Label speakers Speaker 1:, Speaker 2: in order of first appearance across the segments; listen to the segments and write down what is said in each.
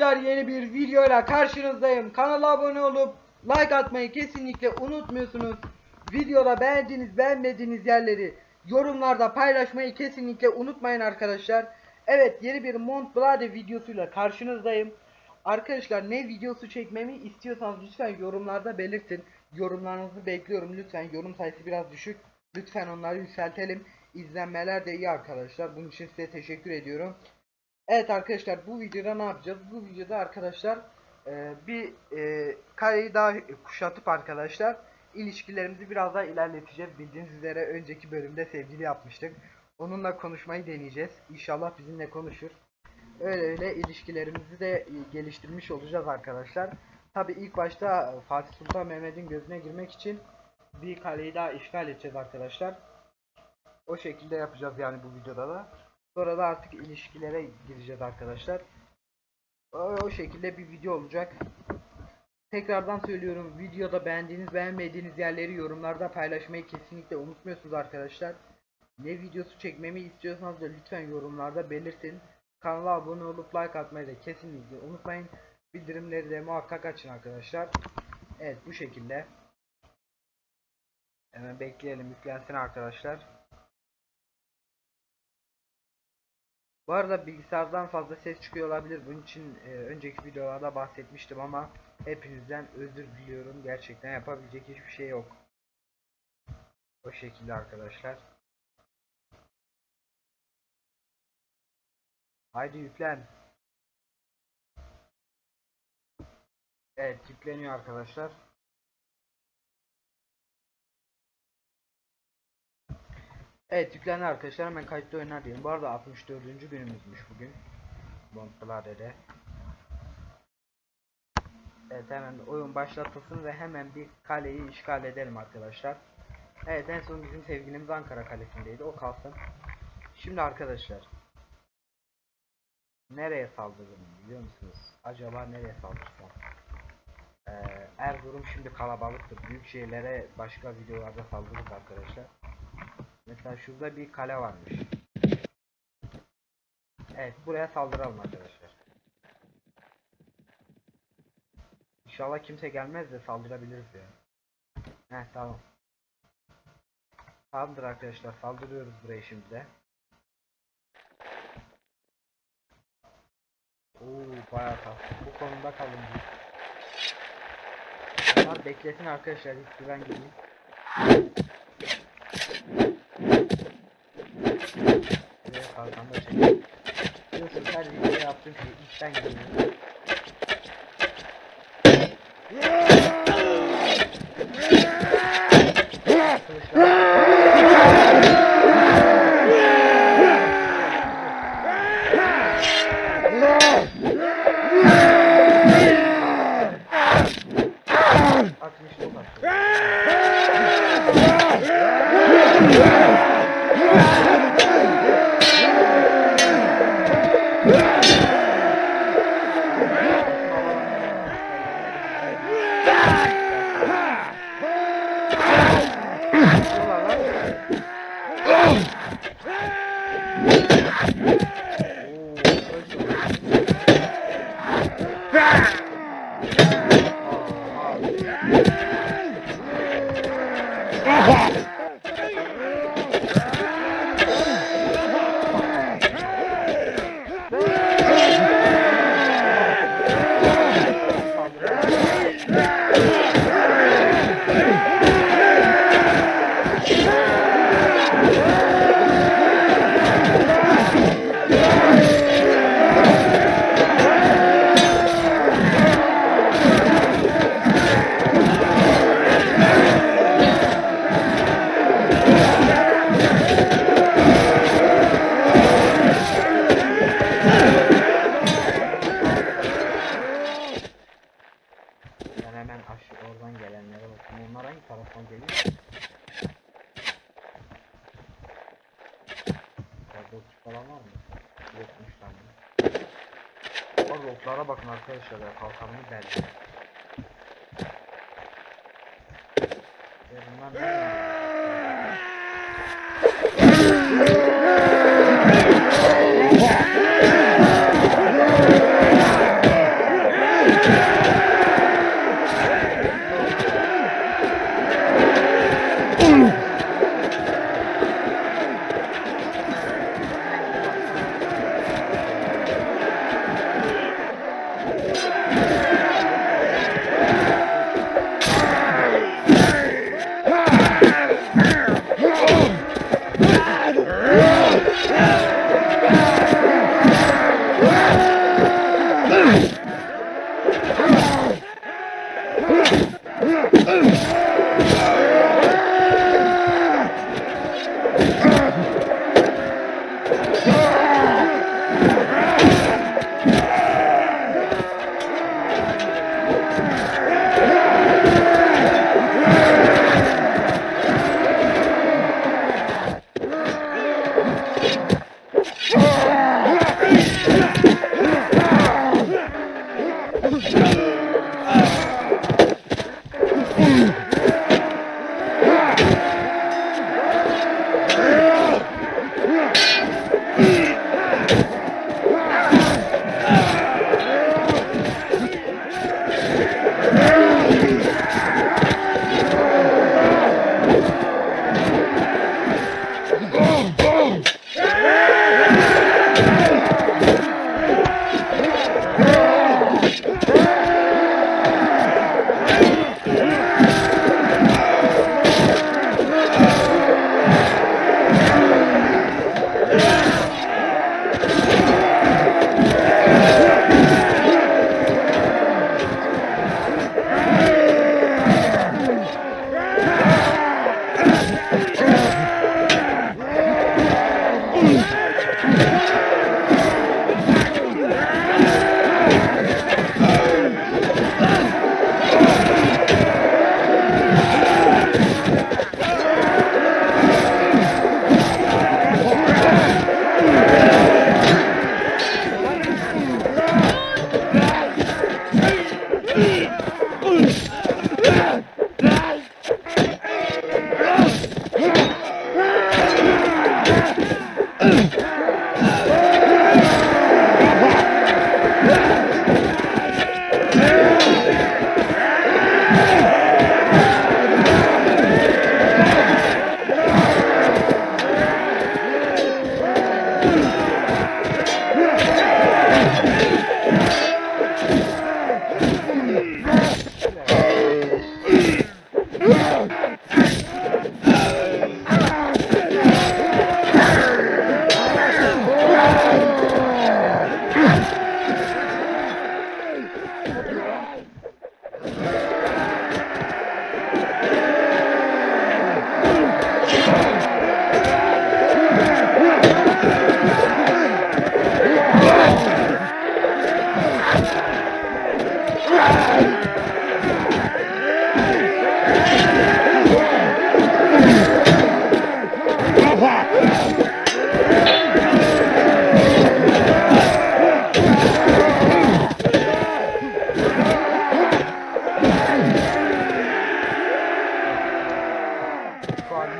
Speaker 1: Arkadaşlar yeni bir videoyla karşınızdayım. Kanala abone olup like atmayı kesinlikle unutmuyorsunuz. Videoda beğendiğiniz beğenmediğiniz yerleri yorumlarda paylaşmayı kesinlikle unutmayın arkadaşlar. Evet yeni bir Mont Blanc videosuyla karşınızdayım. Arkadaşlar ne videosu çekmemi istiyorsanız lütfen yorumlarda belirtin. Yorumlarınızı bekliyorum lütfen. Yorum sayısı biraz düşük. Lütfen onları yükseltelim. İzlenmeler de iyi arkadaşlar. Bunun için size teşekkür ediyorum. Evet arkadaşlar bu videoda ne yapacağız? Bu videoda arkadaşlar e, bir e, kareyi daha kuşatıp arkadaşlar ilişkilerimizi biraz daha ilerleteceğiz. Bildiğiniz üzere önceki bölümde sevgili yapmıştık. Onunla konuşmayı deneyeceğiz. İnşallah bizimle konuşur. Öyle öyle ilişkilerimizi de geliştirmiş olacağız arkadaşlar. Tabi ilk başta Fatih Sultan Mehmet'in gözüne girmek için bir kaleyi daha işgal edeceğiz arkadaşlar. O şekilde yapacağız yani bu videoda da. Sonra da artık ilişkilere gireceğiz arkadaşlar. O, o şekilde bir video olacak. Tekrardan söylüyorum videoda beğendiğiniz beğenmediğiniz yerleri yorumlarda paylaşmayı kesinlikle unutmuyorsunuz arkadaşlar. Ne videosu çekmemi istiyorsanız da lütfen yorumlarda belirtin. Kanala abone olup like atmayı da kesinlikle unutmayın. Bildirimleri de muhakkak açın arkadaşlar. Evet bu şekilde. Hemen bekleyelim yüklensin arkadaşlar. Bu arada bilgisayardan fazla ses çıkıyor olabilir. Bunun için e, önceki videolarda bahsetmiştim ama hepinizden özür diliyorum. Gerçekten yapabilecek hiçbir şey yok. O şekilde arkadaşlar. Haydi yüklen. Evet yükleniyor arkadaşlar. Evet yüklendi arkadaşlar hemen kayıtlı oynar diyelim. Bu arada 64. günümüzmüş bugün. Montpellier'de. Evet hemen oyun başlatılsın ve hemen bir kaleyi işgal edelim arkadaşlar. Evet en son bizim sevgilimiz Ankara kalesindeydi. O kalsın. Şimdi arkadaşlar. Nereye saldırdım biliyor musunuz? Acaba nereye saldırsam? Ee, Erzurum şimdi kalabalıktır. Büyük şehirlere başka videolarda saldırırız arkadaşlar. Mesela şurada bir kale varmış. Evet buraya saldıralım arkadaşlar. İnşallah kimse gelmez de saldırabiliriz ya. Heh tamam. Tamamdır arkadaşlar saldırıyoruz buraya şimdi de. Oo bayağı tatlı. Bu konuda kalın. Bunlar beklesin arkadaşlar hiç güven gideyim. Buraya kalkan da çekelim. Biliyorsunuz her videoda yaptığım şey içten geliyor. Atmış attı. Ben hemen aşağı oradan gelenlere bakayım. Onlar hangi taraftan geliyor? Yukarıda otuz falan var mı? Yokmuş tane. O roklara bakın arkadaşlar kalkanını deldi.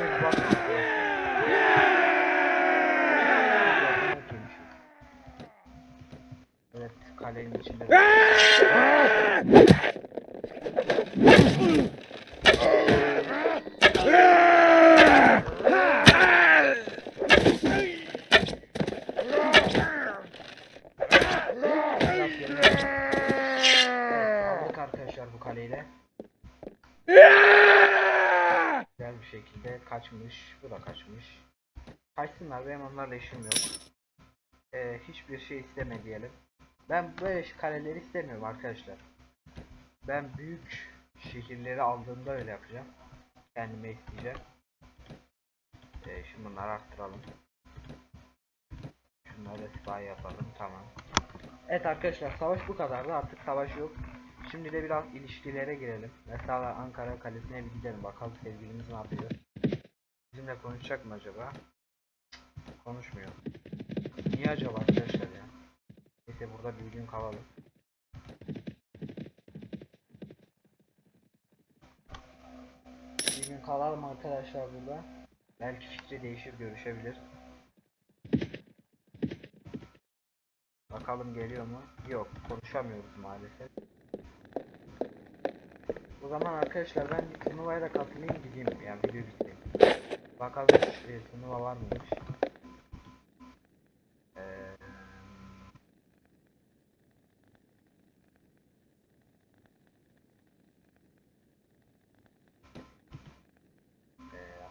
Speaker 1: Thank you. Şekilde kaçmış. Bu da kaçmış. Kaçsınlar benim onlarla işim yok. Ee, hiçbir şey isteme diyelim. Ben böyle kaleleri istemiyorum arkadaşlar. Ben büyük şehirleri aldığımda öyle yapacağım. Kendime isteyeceğim. Ee, şimdi bunları arttıralım. Şunları sipahi yapalım. Tamam. Evet arkadaşlar savaş bu kadardı. Artık savaş yok. Şimdi de biraz ilişkilere girelim. Mesela Ankara Kalesi'ne bir gidelim. Bakalım sevgilimiz ne yapıyor. Bizimle konuşacak mı acaba? Konuşmuyor. Niye acaba arkadaşlar ya? Neyse burada bir gün kalalım. Bir gün kalalım arkadaşlar burada. Belki fikri değişir, görüşebilir. Bakalım geliyor mu? Yok, konuşamıyoruz maalesef. O zaman arkadaşlar ben bir turnuvaya da katılayım gideyim. Yani video bitireyim. Bakalım e, turnuva var mıymış? Eee,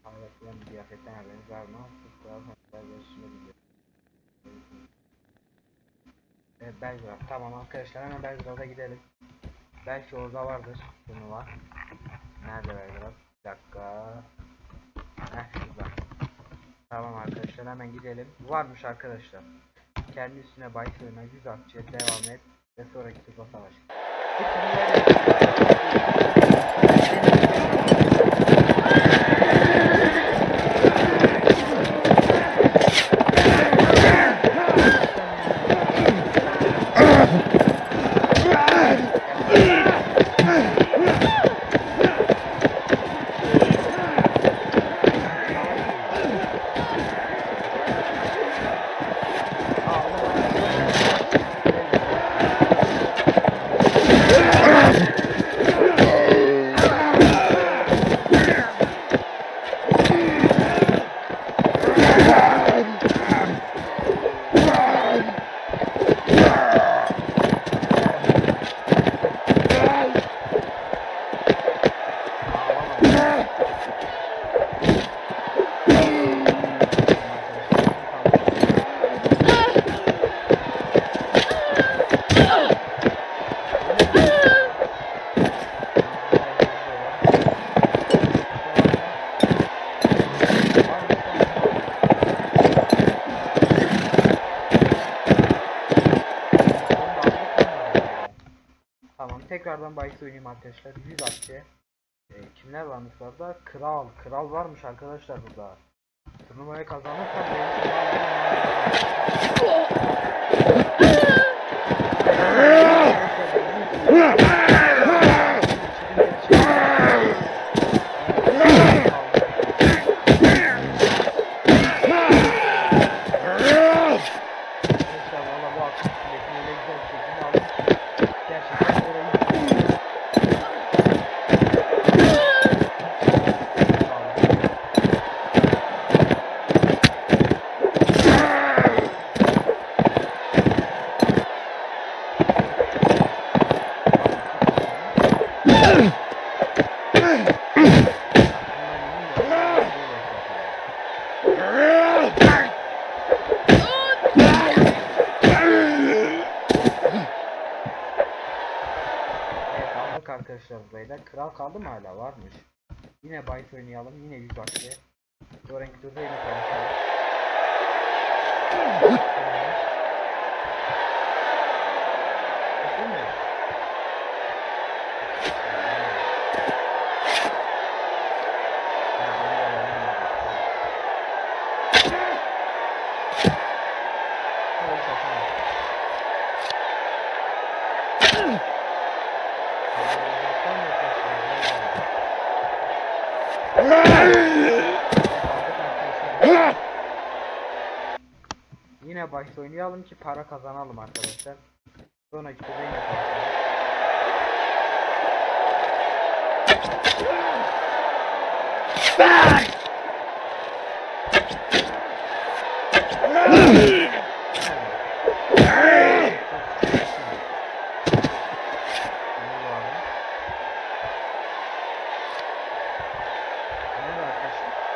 Speaker 1: anlatılan bir kıyafetten haberiniz var mı? Futbol hatta yarışını biliyor. Evet Belgrad. Tamam arkadaşlar hemen Belgrad'a gidelim. Belki orada vardır turnuva. Nerede Belgrad? Bir dakika. Heh şurada. Tamam arkadaşlar hemen gidelim. Varmış arkadaşlar. Kendi üstüne oyuna 100 atçıya devam et ve sonraki turda savaş. Bu turnuvayı Tamam tekrardan bahis oynayayım arkadaşlar. 100 atçı. Ee, kimler varmış burada? Kral. Kral varmış arkadaşlar burada. Turnuvayı kazanırsam benim Arkadaşlar valla bu akşam biletini öyle güzel bir şekilde aldım ki gerçekten orayı Evet aldık arkadaşlar burayı da. Kral kaldı mı hala? Varmış. Yine bahis oynayalım. Yine 100 akçe. Sonraki turda yine konuşalım. Değil mi? Ha, ben de alayım bari. Tamam, tamam. Bahis oynayalım ki para kazanalım arkadaşlar. Sonraki turda yine konuşalım. Merhaba arkadaşlar.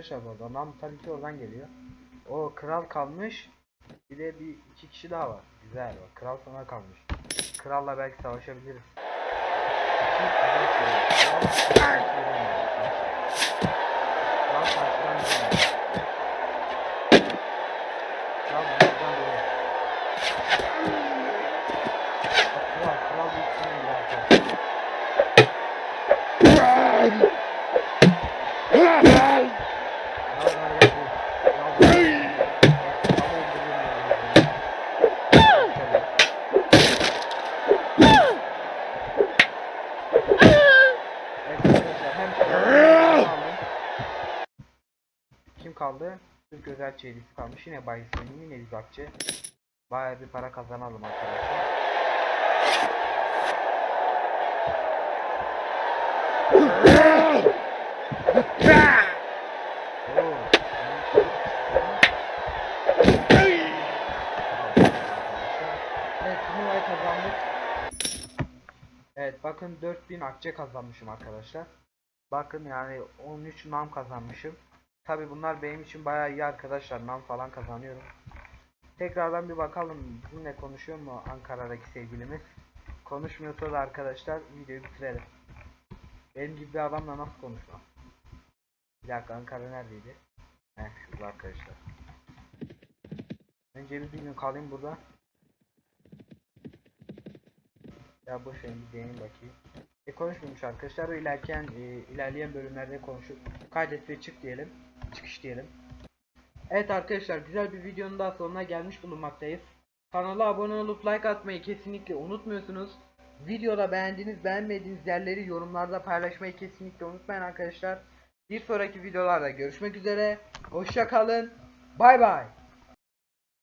Speaker 1: Arkadaşlar bu arada. Nam tabii oradan geliyor. O kral kalmış. Bir de bir iki kişi daha var. Güzel bak. Kral sana kalmış. Kralla belki savaşabiliriz. Şey. Kral karşıdan Kim kaldı? Türk özel çeyresi kalmış. Yine bahisinin yine bir bakçı. Bayağı bir para kazanalım arkadaşlar. Oo, Evet bakın 4000 akçe kazanmışım arkadaşlar. Bakın yani 13 nam kazanmışım. Tabi bunlar benim için bayağı iyi arkadaşlar. Nam falan kazanıyorum. Tekrardan bir bakalım bizimle konuşuyor mu Ankara'daki sevgilimiz. Konuşmuyorsa da arkadaşlar videoyu bitirelim. Benim gibi bir adamla nasıl konuşmam? Bir dakika Ankara neredeydi? Heh şurada arkadaşlar. Önce bir gün kalayım burada. Ya boş verin bir deneyim bakayım. E konuşmamış arkadaşlar. İlerleyen, e, ilerleyen bölümlerde konuşup kaydet ve çık diyelim. Çıkış diyelim. Evet arkadaşlar güzel bir videonun daha sonuna gelmiş bulunmaktayız. Kanala abone olup like atmayı kesinlikle unutmuyorsunuz. Videoda beğendiğiniz beğenmediğiniz yerleri yorumlarda paylaşmayı kesinlikle unutmayın arkadaşlar. Bir sonraki videolarda görüşmek üzere. Hoşça kalın. Bay bay.